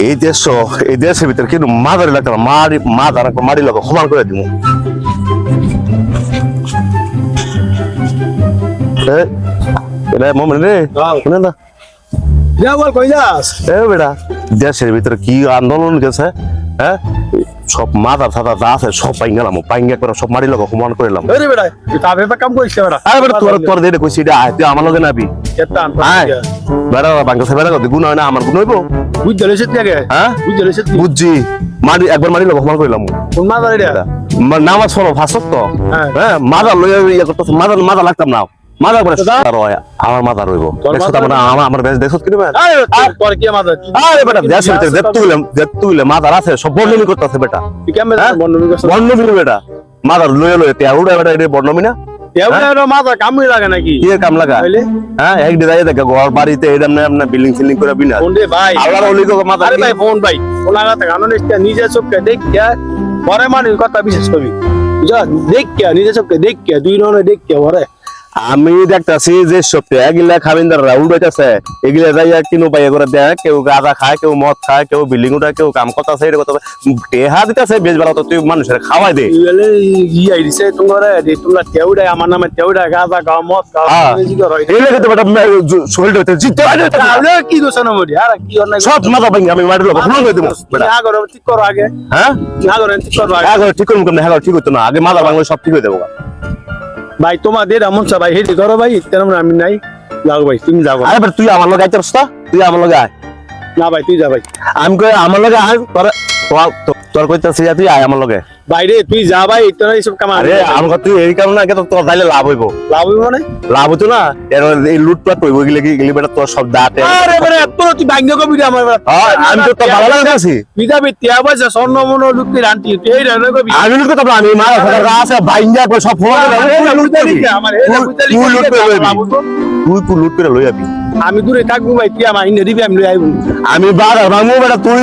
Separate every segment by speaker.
Speaker 1: এই দেশ এই দেশের ভিতরে কিন্তু মাদারি লাগতো না মারি মাদার মারি লোক সমান করে দিব। দেশের ভিতরে কি আন্দোলন গেছে হ্যাঁ? সব মাদার সাদা যা আছে সব পাই গেলাম পাই করে সব মারি লোক সমান করে এলাম।
Speaker 2: আরে বেটা তুই তাবে তো কাম করিস বেটা
Speaker 1: আরে বেটা তোর তোর কইছি এটা আয় তুই আমার লগে নাবি। বেটা গুণ হয় না আমার গুণ হইব?
Speaker 2: বুঝতে লইছিস কি আগে?
Speaker 1: হ্যাঁ?
Speaker 2: বুঝতে লইছিস কি
Speaker 1: বুঝছি। মারি একবার মারি সমান করলাম।
Speaker 2: কোন মা
Speaker 1: নামাজ পড়ো ফাঁসত তো
Speaker 2: হ্যাঁ।
Speaker 1: মাদার লইয়া ইয়ে করতেছে মাদার মাদা লাগতাম না। মাদার করে? আর আমার মাদা রইব দেখছ মানে আমার আমার বেশ দেখছ কিনা
Speaker 2: আরে তোর- কি মাথা
Speaker 1: আরে বেটা দেশ ভিতরে দেখ তুইলে দেখ তুইলে মাদার আছে সব বর্ণমি করতেছে বেটা।
Speaker 2: তুই কেমন
Speaker 1: হ্যাঁ?
Speaker 2: বন্ধু করছিস
Speaker 1: বর্ণমি বেটা। মাদার লইয়া লইয়া তে উড়া বেটা এটা বর্ণমি না?
Speaker 2: এবার লাগে নাকি?
Speaker 1: কি কাম লাগা? হ্যাঁ এক দিন যাই দেখে ঘর বাড়িতে এটা না আপনার বিল্ডিং সিল্ডিং করে বিনা।
Speaker 2: ভাই।
Speaker 1: আল্লাহর ওলি তো মাদার
Speaker 2: আরে ভাই ফোন ভাই। ফোন লাগাতে নিজে চোখকে দেখ পরে মানুষ কথা বিশেষ করবি বুঝা দেখ নিজে চোখকে দেখ দুই ধরনের দেখ পরে
Speaker 1: আমি দেখতাছি যে সত্যি এগুলা খাবিনদাররা উল্টাইতেছে এগুলা যাইয়া কিনো পাইয়া করে দেয় কেউ গাঁজা খায় কেউ মদ খায় কেউ বিল্ডিং উঠায় কেউ কাম করতেছে এটা করতেছে টেহা দিতেছে বেশ বেলা তো তুই মানুষের খাওয়াই দে।
Speaker 2: তোমরা আমার নামে গাজা মদ
Speaker 1: হ্যাঁ। হইতে জিততে
Speaker 2: কি দোষ না মরি আর কি অন্য
Speaker 1: সব মাথা ভাঙি আমি লোক ভুল দেবো
Speaker 2: ঠিক করো আগে।
Speaker 1: হ্যাঁ?
Speaker 2: ঠিক করো আগে।
Speaker 1: ঠিক হ্যাঁ না আগে মাথা ভাঙলে সব ঠিক হয়ে দেবো
Speaker 2: ভাই তোমাদের এমন সব ভাই হেঁটে ধরো ভাই তেমন আমি নাই। যাও ভাই তুমি যাও
Speaker 1: আরে তুই আমার লগে আইতে রাস্তা তুই আমার লগে আয়।
Speaker 2: না ভাই তুই যা ভাই।
Speaker 1: আমি কই আমার লগে আয় তোর কইতাছি তুই আয় আমার লগে।
Speaker 2: বাইরে তুই যা ভাই তোর এইসব কাম
Speaker 1: আরে আমার তুই এই কারণে আগে তো তোর তাইলে লাভ হইব।
Speaker 2: লাভ হইব মানে?
Speaker 1: লাভ হতো না এর এই লুটপাট হইব গেলে কি গেলে বেটা তোর সব দাঁতে।
Speaker 2: আরে মানে তোর তুই ভাগ্য কবি রে আমার
Speaker 1: হ্যাঁ, আমি তো তোর ভালো লাগে আছি।
Speaker 2: বিদা বি তিয়া পয়সা স্বর্ণ মন লুকি রান্তি তুই এই রান্না কবি
Speaker 1: আমি লুট করতে আমি মারা আছে বাইঙ্গা করে সব ফোন
Speaker 2: আমার এই বুঝলি
Speaker 1: তুই লুট করে লইবি। তুই তুই লুট করে লই যাবি
Speaker 2: আমি দূরে থাকব ভাই তুই আমার ইন্ডিয়া দিবি আমি লই আইবো।
Speaker 1: আমি মামু বেটা তুই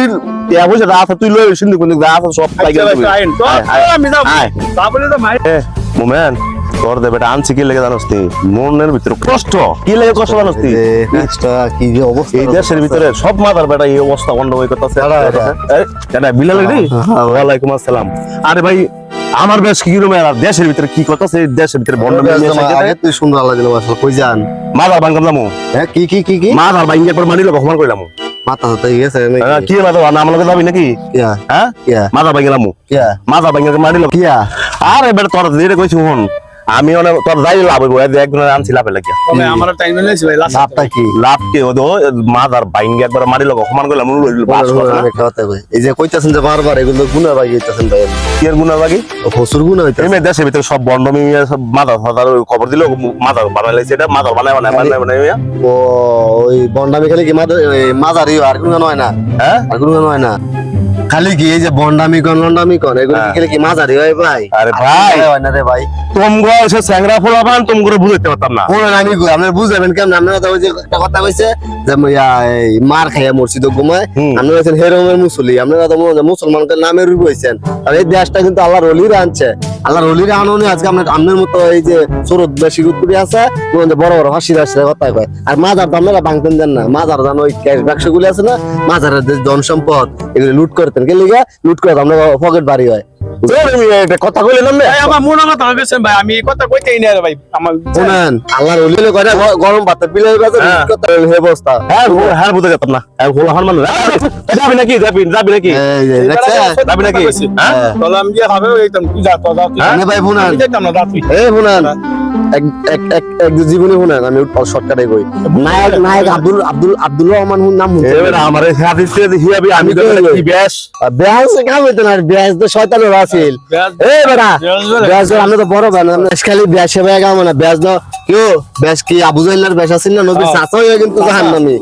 Speaker 1: টিয়া পয়সা আছে তুই লই সিন্ধু কোন দিক আছে সব
Speaker 2: আচ্ছা
Speaker 1: মোমেন তোর দে বেটা আনছি কি লেগে জানোস তুই? মনের ভিতরে কষ্ট। কি লেগে কষ্ট জানোস তুই?
Speaker 3: কাজটা কি যে অবস্থা
Speaker 1: এই দেশের ভিতরে সব মাথার বেটা এই অবস্থা হয়ে করতেছে। এটা বিলাল রে?
Speaker 3: হ্যাঁ,
Speaker 1: ওয়ালাইকুম আসসালাম। আরে ভাই আমার বেশ কি রকম আর দেশের ভিতরে কি করতেছে? এই দেশের ভিতরে বন্ধ
Speaker 3: আগে তুই সুন্দর আল্লাহ দিল মাসাল কই যান?
Speaker 1: মাদার বাঙ্গাম যাব
Speaker 3: হ্যাঁ কি কি কি কি?
Speaker 1: মাদার বাঙ্গা করে মানিল কখন কইলাম?
Speaker 3: মাথা হাতে গেছে
Speaker 1: কি মাদার না আমার যাবি নাকি? হ্যাঁ?
Speaker 3: কিয়া?
Speaker 1: মাদার বাঙ্গিলাম
Speaker 3: কিয়া?
Speaker 1: মাদার বাঙ্গা
Speaker 3: কিয়া?
Speaker 1: আরে বেটা তোর যেটা কইছি হন আমি অনেক তোর যাই লাভ হইব এই একজনের আনছি লাভে লাগিয়া
Speaker 2: তবে আমার টাইম নিয়েছি ভাই লাস্ট
Speaker 3: লাভটা কি?
Speaker 1: লাভ কি? হতো মাদার বাঙ্গা একবার কইলাম বাস কথা।
Speaker 3: আমি একটা কথা এই যে কইতাছেন যে বারবার এগুলো গুণা বাগি হইতাছেন ভাই।
Speaker 1: কি আর বাকি
Speaker 3: হসুর গুণা হইতাছে।
Speaker 1: এমনি দেশের ভিতরে সব বন্ডমি সব মাদার ফাদার খবর দিল মাদার বানাই লাইছে এটা মাদার বানায় বানায় বানায় বানায়
Speaker 3: ও ওই বন্ডামি খালি কি মাদার মাজারি আর কোনো গান হয় না?
Speaker 1: হ্যাঁ?
Speaker 3: আর কোনো গান হয় না? খালি এই যে বন্ডামি কন লন্ডামি কন এগুলো কি
Speaker 1: হ্যাঁ।
Speaker 3: কি মাজারি হয় ভাই?
Speaker 1: আরে ভাই।
Speaker 3: হয় না রে ভাই।
Speaker 1: তোমগো এসে স্যাংরা ফোলা পান তোম করে বুঝাইতে পারতাম না।
Speaker 3: শুনেন আমি কই, আপনারা বুঝাবেন কেমন? আপনারা তো ওই যে একটা কথা কইছে যে এই মার খাইয়া মসজিদ ঘুমায়। আপনারা হচ্ছেন হেরমের মুসলি আপনারা তো মনে মুসলমানকে নামের রূপ হয়েছেন আর এই দেশটা কিন্তু আল্লাহর অলিরা আনছে। আল্লাহর অলিরা আনুনি আজকে আপনার আপনার মতো এই যে সুরত বেশি গুটকুটি আছে বড় বড় হাসি হাসি কথা কয়। আর মাজার তো আপনারা ভাঙতেন দেন না। মাজার জানো ওই ক্যাশ বাক্স গুলি আছে না মাজারের যে ধন সম্পদ এগুলো লুট করতেন। কে লিগা লুট করে আমরা পকেট বাড়ি হয়।
Speaker 1: একটা কথা কইলে না
Speaker 2: ভাই আমার মনে হয়ে ভাই আমি কথা কইতেই না ভাই আমার
Speaker 3: শুনেন। আল্লাহর অলিলে করে গরম ভাত বিলাই বাজার
Speaker 1: হ্যাঁ।
Speaker 3: হে অবস্থা।
Speaker 1: হ্যাঁ ভুল- হ্যাঁ বুঝতে যেতাম না। হ্যাঁ মানুষ। যাবি নাকি যাবি যাবি নাকি? যাবি নাকি? হ্যাঁ।
Speaker 2: তাহলে আমি গিয়ে ভাবে একদম তুই যা তো যা তুই
Speaker 3: মানে ভাই শুনেন। এই জীবনে শুনেন আমি শর্টকাটে কই নায়ক নায়ক আব্দুল আব্দুল আব্দুল রহমান নাম
Speaker 1: আমার এই হিয়াবি আমি তো
Speaker 3: আমি
Speaker 1: কি বেশ
Speaker 3: বেহাজ কাম হইতো না বেহাজ তো শয়তানের আছিল এই বেটা বেহাজ আমরা তো বড় ভাই আমরা খালি কাম না। কি আবু আছিল না চাচা হয়ে কিন্তু জাহান্নামী।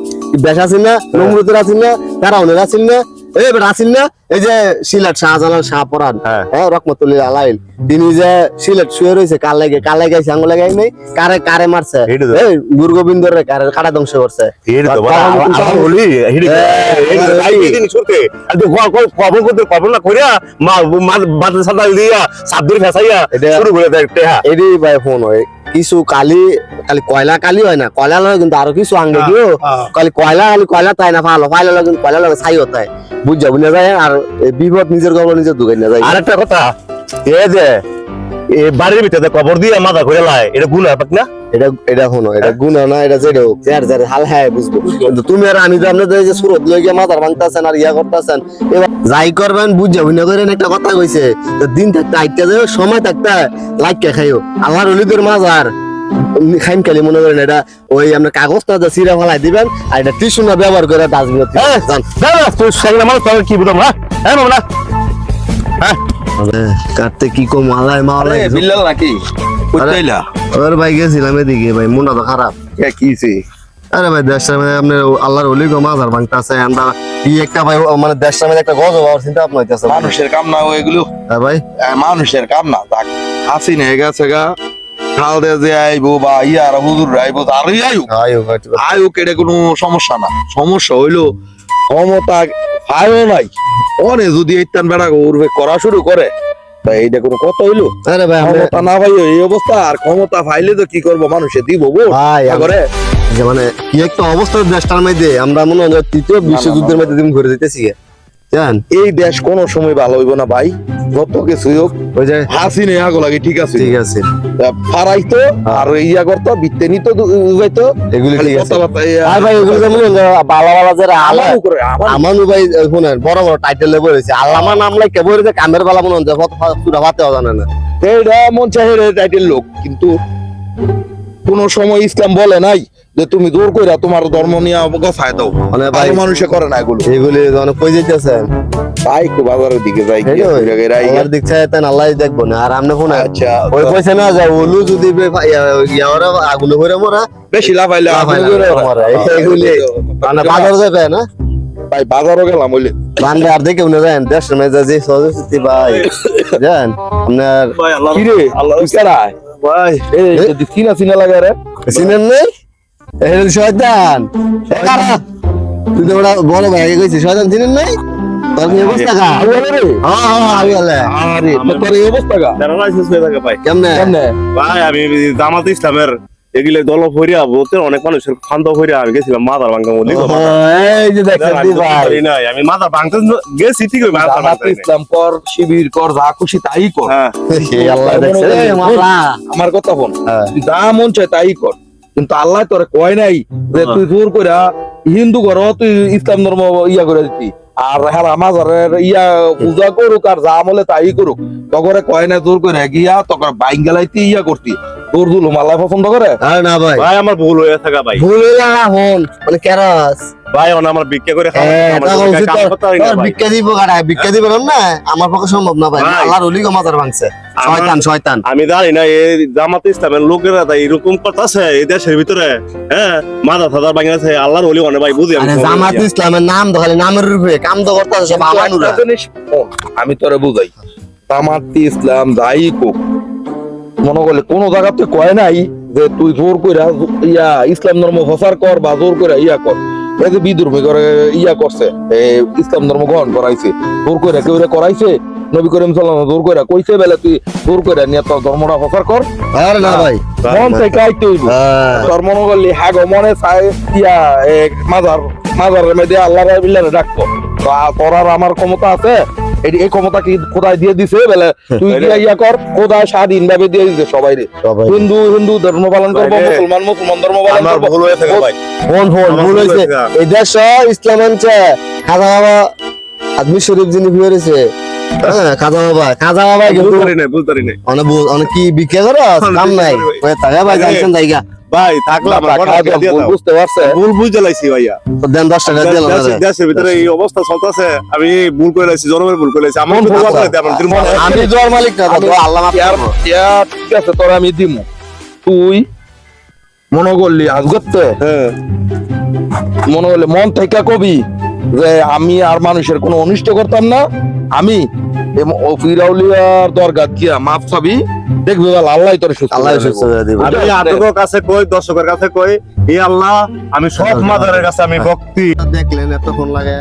Speaker 3: বেশ আছিল না নমরুদের আছিল না ফেরাউনের আছিল না এই বেটা না এই যে সিলেট শাহজালাল শাহপরান
Speaker 1: হ্যাঁ।
Speaker 3: হ্যাঁ রহমতুল্লাহ আলাইল তিনি যে সিলেট শুয়ে রয়েছে কার লাগে কার লাগে আঙ্গুল লাগাই নাই কারে কারে মারছে। এই গুরু গোবিন্দর রে কারে কাটা ধ্বংস করছে?
Speaker 1: এই তো বড় আমার বলি হিডি এই ভাই এই দিন শুনতে আর তো কবর করতে কবর না করিয়া মা বাদ সাদা দিয়া সাবদুর ফেসাইয়া শুরু করে দেয়
Speaker 3: এডি ভাই ফোন হয়। কিছু কালি কালি কয়লা কালি হয় না কয়লা লয় কিন্তু আরও কিছু আঙ্গে দিও। কালি কয়লা খালি কয়লা তাই না ভালো কয়লা লয় কিন্তু কয়লা লয় ছাই হতায় যাব না যায় আর বিপদ নিজের গল্প নিজের দুগাই না যায়
Speaker 1: আরেকটা কথা এ যে বাড়ির ভিতরে কবর দিয়ে মাথা ঘুরে লাই এটা গুণ হয় না?
Speaker 3: এটা এটা হনো এটা গুণা না এটা যেটা হোক যার যার হাল হ্যাঁ বুঝব। কিন্তু তুমি আর আমি তো আপনাদের যে সুরত লই গিয়ে মাথার ভাঙতেছেন আর ইয়া করতেছেন এবার যাই করবেন বুঝা বুঝা করেন একটা কথা কইছে তো দিন থাকতে আইতে যাও সময় থাকতে লাইকা খাইও। আল্লাহর অলিদের মাজার খাইম খালি মনে করেন এটা ওই আপনার কাগজটা যে সিরা ফেলাই দিবেন আর এটা টিস্যু না ব্যবহার করে ডাস্টবিনে
Speaker 1: হ্যাঁ না না তুই সঙ্গে আমার কি বুঝলাম হ্যাঁ? হ্যাঁ মামলা হ্যাঁ?
Speaker 3: কাটতে কি কম? আলাই মালাই
Speaker 4: বিল্লাল নাকি? বুঝতেইলা
Speaker 3: ওর ভাই গেছিলাম এদিকে ভাই মনটা তো খারাপ।
Speaker 4: কে কিছে
Speaker 3: আরে ভাই দেশটার মধ্যে আপনার আল্লাহর অলি গো মাজার ভাঙতাছে আমরা কি একটা ভাই মানে দেশটার মধ্যে একটা গজব হওয়ার চিন্তা ভাবনা হইতাছে
Speaker 4: মানুষের কাম না এগুলো।
Speaker 3: হ্যাঁ ভাই।
Speaker 4: মানুষের কাম না দেখ হাসি নে গেছে গা। খাল দে যে আইবো বা ইয়ার হুজুর আইবো আর আইও
Speaker 3: আয়ো ভাই
Speaker 4: আয়ু কেটে কোনো সমস্যা না। সমস্যা হইল ক্ষমতা পায়ও নাই। অনে যদি এইটান বেড়া উর্বে করা শুরু করে তা এইটা কোনো কথা হইল?
Speaker 3: আরে ভাই আমরা
Speaker 4: ক্ষমতা না ভাই এই অবস্থা আর ক্ষমতা পাইলে তো কি করব মানুষে? দিব
Speaker 3: ভাই
Speaker 4: করে
Speaker 3: যে মানে কি একটা অবস্থা দেশটার মধ্যে আমরা মনে হয় তৃতীয় বিশ্বযুদ্ধের মধ্যে দিন ঘুরে যেতেছি জান।
Speaker 4: এই দেশ কোনো সময় ভালো হইব না ভাই। যত কিছুই হোক
Speaker 3: ওই যে
Speaker 4: হাসি নেই আগো লাগে ঠিক আছে?
Speaker 3: ঠিক আছে।
Speaker 4: ফারাইতো আর ইয়া করতো বিত্তে নিত উগাইতো
Speaker 3: এগুলি
Speaker 4: খালি
Speaker 3: ঠিক আছে। আর ভাই এগুলো যেমন বালা বালা যারা আলা
Speaker 4: আমারও করে,
Speaker 3: আমানু। ভাই শুনেন বড় বড় টাইটেলে বলেছে। আল্লামা নাম লাই কেবল যে কামের বালা মনে হয় কত পুরা ভাতে জানে না।
Speaker 4: এইটা মন চাহে টাইটেল লোক কিন্তু কোন সময় ইসলাম বলে নাই। যে তুমি দূর কইরা তোমার ধর্ম নিয়ে গছায় দাও।
Speaker 3: মানে ভাই
Speaker 4: ভাই মানুষে করে না এগুলো।
Speaker 3: এগুলি অনেক কই যেতেছেন
Speaker 4: তাই একটু বাজারের দিকে যাই আইগা।
Speaker 3: আল্লাহর দিক চাই তাই আল্লাহ দেখব না আর আমনে ফোন
Speaker 4: আচ্ছা
Speaker 3: ওই পয়সা না যায় ওলু যদি বে- ইয়া- ইয়া ওরা আগুনে করে মোরা
Speaker 4: বেশি লাফাইলে আগুন করে
Speaker 3: মরে। এগুলি। মানে বাজার যাবে না?
Speaker 4: ভাই বাজারও গেলাম হইলে
Speaker 3: বান্ডে আর দেখে উনি যান দেশের মেজা যে সদস্যতি ভাই জান আপনার
Speaker 4: কি রে? কারা?
Speaker 1: ভাই
Speaker 4: এই যদি চিনা চিনা লাগে রে।
Speaker 3: চিনেন নেই? শয়তান। তুই তো ওরা বড় ভাই কইছিস শয়তান চিনেন নাই? তোর কি অবস্থা হ্যাঁ হ্যাঁ আমি বলে
Speaker 4: আরে তোর এই অবস্থা গা?
Speaker 1: জানা শেষ হয়ে থাকে ভাই।
Speaker 3: কেমনে?
Speaker 4: কেমনে?
Speaker 1: ভাই আমি জামাত ইসলামের এগুলো দল হইয়া বলতে অনেক মানুষের ফান্দ হইয়া আমি গেছিলাম ভাঙতে
Speaker 3: এই যে দেখছেন দি ভাই।
Speaker 1: নাই আমি ভাঙতে গেছি ঠিক ওই মাথার ভাঙতে
Speaker 4: ইসলাম কর শিবির কর যা খুশি তাই কর।
Speaker 1: হ্যাঁ।
Speaker 3: আল্লাহ দেখছে।
Speaker 4: আমার কথা বল। যা মন চায় তাই কর। কিন্তু আল্লাহ তোরে কয় নাই যে তুই জোর করে হিন্দু ঘর তুই ইসলাম ধর্ম ইয়া করে দিতি। আর হ্যাঁ মাজারের ইয়া পূজা করুক আর যা আমলে তাই করুক তগরে কয় না জোর করে গিয়া তখন বাইন গেলাইতে ইয়া করতি। তোর দুলুম আল্লাহ পছন্দ করে?
Speaker 3: হ্যাঁ না ভাই।
Speaker 1: ভাই আমার ভুল হয়ে থাকা ভাই।
Speaker 3: ভুল হয়ে না হন। মানে কেরাস।
Speaker 1: ভাই অন আমার ভিক্ষা করে
Speaker 3: ভিক্ষা দিব কাটা ভিক্ষা দিবেন না? আমার পক্ষে সম্ভব না ভাই। আল্লাহর অলি গো মাজার ভাঙছে। শয়তান শয়তান।
Speaker 1: আমি জানি না এই জামাত ইসলামের লোকেরা তাই এরকম করতেছে এই দেশের ভিতরে হ্যাঁ? মাথা থাদার বাংলাদেশে আল্লাহর ওলি অনেক ভাই বুঝি আমি
Speaker 3: জামাত ইসলামের নাম তো খালি নামের রূপে কাম তো করতে সব আমানুরা।
Speaker 4: আমি তোরে বুঝাই। জামাতি ইসলাম যাই কোক মনে করলে কোন জায়গাতে কয় নাই যে তুই জোর কইরা ইয়া ইসলাম ধর্ম প্রচার কর বা জোর কইরা ইয়া কর। এই যে বিদ্রোহী করে ইয়া করছে ইসলাম ধর্ম গ্রহণ করাইছে দূর করে কেউ করাইছে? নবী করিম সাল্লাম দূর করে কইছে বেলে তুই দূর করে নিয়ে তোর ধর্মটা প্রচার কর।
Speaker 3: আর না ভাই।
Speaker 4: মন থেকে আইতে হইব।
Speaker 3: ধর্ম
Speaker 4: তোর মনে করলি হ্যাঁ মনে চাই ইয়া মাজার মাজারের মধ্যে আল্লাহ বিল্লারে ডাকবো। তোর আর আমার ক্ষমতা আছে এই- ক্ষমতা কি খোদায় দিয়ে দিছে? বলে তুই গিয়া ইয়া কর খোদায় স্বাধীন ভাবে দিয়ে দিছে সবাই রে? হিন্দু হিন্দু ধর্ম পালন করব মুসলমান মুসলমান ধর্ম পালন করব।
Speaker 1: ভুল হয়ে থাকা ভাই। আমার
Speaker 3: ভুল
Speaker 1: ভুল
Speaker 3: হয়েছে।
Speaker 1: হয়েছে।
Speaker 3: এই দেশ ইসলাম আনছে। খাজা বাবা আদমি শরীফ যিনি বিয়েছে হ্যাঁ খাজা বাবা খাজা বাবা কিন্তু অনেক অনেক কি বিক্রি করো? কাম নাই। টাকা ভাই জানছেন জায়গা
Speaker 1: ভাই থাকলে আমার
Speaker 4: টাকা
Speaker 1: ঘটনা
Speaker 4: দাও,
Speaker 1: দিয়ে
Speaker 4: ভুল
Speaker 1: দাও।
Speaker 4: বুঝতে
Speaker 1: ভুল বুঝতে লাইছি ভাইয়া।
Speaker 3: দেন দশ টাকা দিয়ে
Speaker 1: দেশের- দেশের ভিতরে এই অবস্থা চলতেছে আমি ভুল করে লাইছি জনমের ভুল করে লাইছি। আমার ভুল। আছে? আমার দিন।
Speaker 3: আমি জোয়ার মালিক না আল্লাহ মাফ
Speaker 4: ইয়ার
Speaker 3: করব।
Speaker 4: ঠিক আছে তোর আমি দিমু। তুই মনে করলি
Speaker 1: হ্যাঁ।
Speaker 4: মনে হলে মন থেকে কবি যে আমি আর মানুষের কোনো অনিষ্ট করতাম না? আমি ফিরাউলিয়ার দরগা গিয়া মাপ চাবি। দেখবি বল আল্লাহ তোর সুস্থ
Speaker 3: আল্লাহ সুস্থ
Speaker 4: দিবে।
Speaker 1: আমি আটকের কাছে কই দর্শকের কাছে কই? এ আল্লাহ আমি সব মাদারের কাছে আমি ভক্তি।
Speaker 3: দেখলেন এতক্ষণ লাগে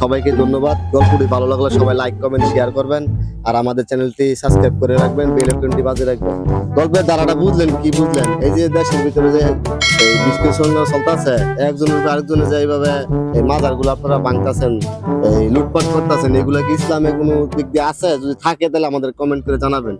Speaker 3: সবাইকে ধন্যবাদ। গল্পটি ভালো লাগলে সবাই লাইক কমেন্ট শেয়ার করবেন। আর আমাদের চ্যানেলটি সাবস্ক্রাইব করে রাখবেন বেল আইকনটি বাজে রাখবেন। গল্পের ধারাটা বুঝলেন কি বুঝলেন? এই যে দেশের ভিতরে যে এই ডিসকাশন চলতেছে একজনের উপর আরেকজনের যে এইভাবে এই মাজারগুলো আপনারা ভাঙতেছেন এই লুটপাট করতেছেন এগুলা কি ইসলামে কোনো দিক দিয়ে আছে? যদি থাকে তাহলে আমাদের কমেন্ট করে জানাবেন।